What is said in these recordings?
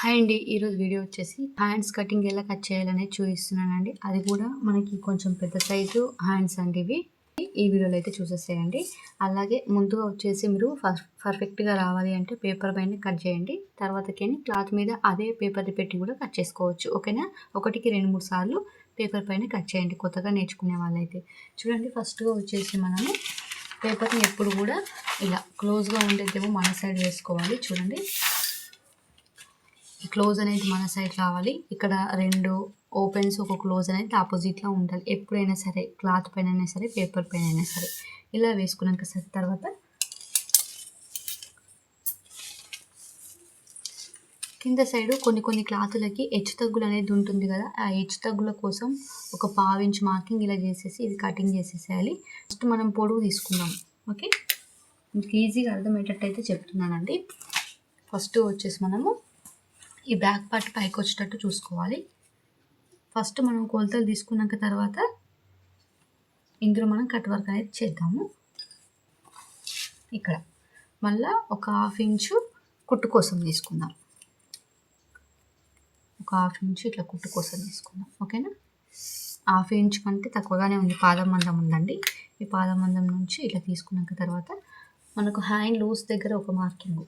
Hi అండి. ఈరోజు video వచ్చేసి హ్యాండ్స్ కటింగ్ ఎలా కట్ చేయాలనేది చూపిస్తున్నానండి. అది కూడా మనకి కొంచెం పెద్ద సైజు హ్యాండ్స్ అండి ఇవి ఈ వీడియోలో అయితే చూసేసేయండి. అలాగే ముందుగా వచ్చేసి మీరు పర్ఫెక్ట్గా రావాలి అంటే పేపర్ పైన కట్ చేయండి. తర్వాతకేని క్లాత్ మీద అదే పేపర్ని పెట్టి కూడా కట్ చేసుకోవచ్చు. ఓకేనా? ఒకటికి రెండు మూడు సార్లు పేపర్ పైన కట్ చేయండి. కొత్తగా నేర్చుకునే వాళ్ళైతే. చూడండి ఫస్ట్గా వచ్చేసి మనము పేపర్ని ఎప్పుడు కూడా ఇలా క్లోజ్గా ఉండేదేమో మన సైడ్ వేసుకోవాలి. చూడండి. క్లోజ్ అనేది మన సైడ్ రావాలి ఇక్కడ రెండు ఓపెన్స్ ఒక క్లోజ్ అనేది ఆపోజిట్లో ఉండాలి. ఎప్పుడైనా సరే క్లాత్ పైన అయినా సరే పేపర్ పైన అయినా సరే. ఇలా వేసుకున్నాక సరే తర్వాత కింద సైడు కొన్ని కొన్ని క్లాతులకి హెచ్చు తగ్గులు అనేది ఉంటుంది కదా. ఆ హెచ్చు తగ్గుల కోసం ఒక పావించ్ మార్కింగ్ ఇలా చేసేసి ఇది కటింగ్ చేసేసేయాలి. ఫస్ట్ మనం పొడవు తీసుకుందాం. ఓకే మీకు ఈజీగా అర్థమయ్యేటట్టు అయితే చెప్తున్నానండి. ఫస్ట్ వచ్చేసి మనము ఈ బ్యాక్ పార్ట్ పైకి వచ్చేటట్టు చూసుకోవాలి. ఫస్ట్ మనం కొలతలు తీసుకున్నాక తర్వాత ఇందులో మనం కట్ వర్క్ అనేది చేద్దాము. ఇక్కడ మళ్ళా ఒక హాఫ్ ఇంచు కుట్టు కోసం తీసుకుందాం. ఒక హాఫ్ ఇంచు ఇట్లా కుట్టు కోసం తీసుకుందాం. ఓకేనా? హాఫ్ ఇంచ్ కంటే తక్కువగానే ఉంది. పాదం మందం ఉందండి. ఈ పాదం మందం నుంచి ఇట్లా తీసుకున్నాక తర్వాత మనకు హ్యాండ్ లూజ్ దగ్గర ఒక మార్కింగ్.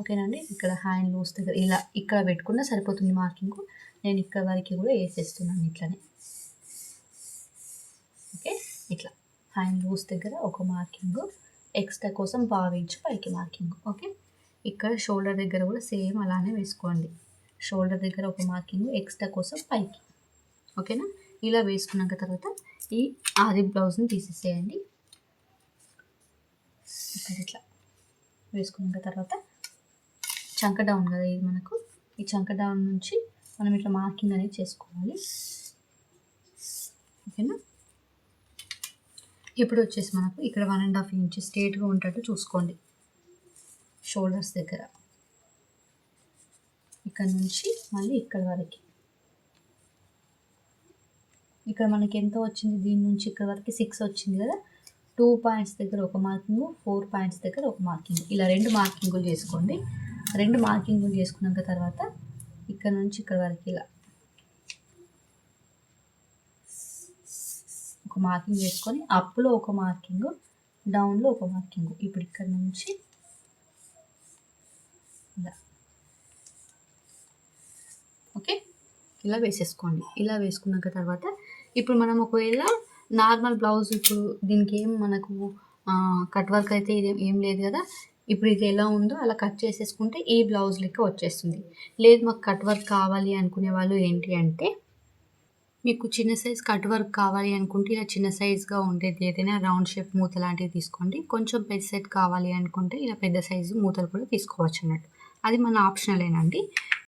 ఓకేనండి? ఇక్కడ హ్యాండ్ లూస్ దగ్గర ఇలా ఇక్కడ పెట్టుకున్నా సరిపోతుంది మార్కింగ్. నేను ఇక్కడ వరకు కూడా వేసేస్తున్నాను ఇట్లానే. ఓకే? ఇట్లా. హ్యాండ్ లూస్ దగ్గర ఒక మార్కింగ్. ఎక్స్ట్రా కోసం భావించి పైకి మార్కింగ్. ఓకే? ఇక్కడ షోల్డర్ దగ్గర కూడా సేమ్ అలానే వేసుకోండి. షోల్డర్ దగ్గర ఒక మార్కింగ్ ఎక్స్ట్రా కోసం పైకి. ఓకేనా? ఇలా వేసుకున్నాక తర్వాత ఈ ఆది బ్లౌజ్ని తీసేసేయండి. ఇక్కడ ఇట్లా వేసుకున్నాక తర్వాత చంక డౌన్ కదా ఇది మనకు. ఈ చంక డౌన్ నుంచి మనం ఇట్లా మార్కింగ్ అనేది చేసుకోవాలి. ఓకేనా ఇప్పుడు వచ్చేసి మనకు ఇక్కడ వన్ అండ్ హాఫ్ ఇంచ్ స్ట్రేట్గా ఉండేట్టు చూసుకోండి. షోల్డర్స్ దగ్గర. ఇక్కడ నుంచి మళ్ళీ ఇక్కడ వరకు. ఇక్కడ మనకి ఎంత వచ్చింది? దీని నుంచి ఇక్కడ వరకు సిక్స్ వచ్చింది కదా? టూ పాయింట్స్ దగ్గర ఒక మార్కింగ్ ఫోర్ పాయింట్స్ దగ్గర ఒక మార్కింగ్ ఇలా రెండు మార్కింగులు చేసుకోండి. రెండు మార్కింగ్ చేసుకున్నాక తర్వాత ఇక్కడ నుంచి ఇక్కడ వరకు ఇలా ఒక మార్కింగ్ చేసుకొని అప్లో ఒక మార్కింగ్ డౌన్లో ఒక మార్కింగ్. ఇప్పుడు ఇక్కడ నుంచి ఇలా. ఓకే? ఇలా వేసేసుకోండి. ఇలా వేసుకున్నాక తర్వాత ఇప్పుడు మనం ఒకవేళ నార్మల్ బ్లౌజ్ ఇప్పుడు దీనికి ఏం మనకు కట్ వర్క్ అయితే ఏం లేదు కదా? ఇప్పుడు ఇది ఎలా ఉందో అలా కట్ చేసేసుకుంటే ఈ బ్లౌజ్ లెక్క వచ్చేస్తుంది. లేదు మాకు కట్ వర్క్ కావాలి అనుకునే వాళ్ళు ఏంటి అంటే మీకు చిన్న సైజ్ కట్ వర్క్ కావాలి అనుకుంటే ఇలా చిన్న సైజ్గా ఉండేది ఏదైనా రౌండ్ షేప్ మూత లాంటివి తీసుకోండి. కొంచెం పెద్ద సెట్ కావాలి అనుకుంటే ఇలా పెద్ద సైజు మూతలు కూడా తీసుకోవచ్చు అన్నట్టు. అది మన ఆప్షనలేనండి.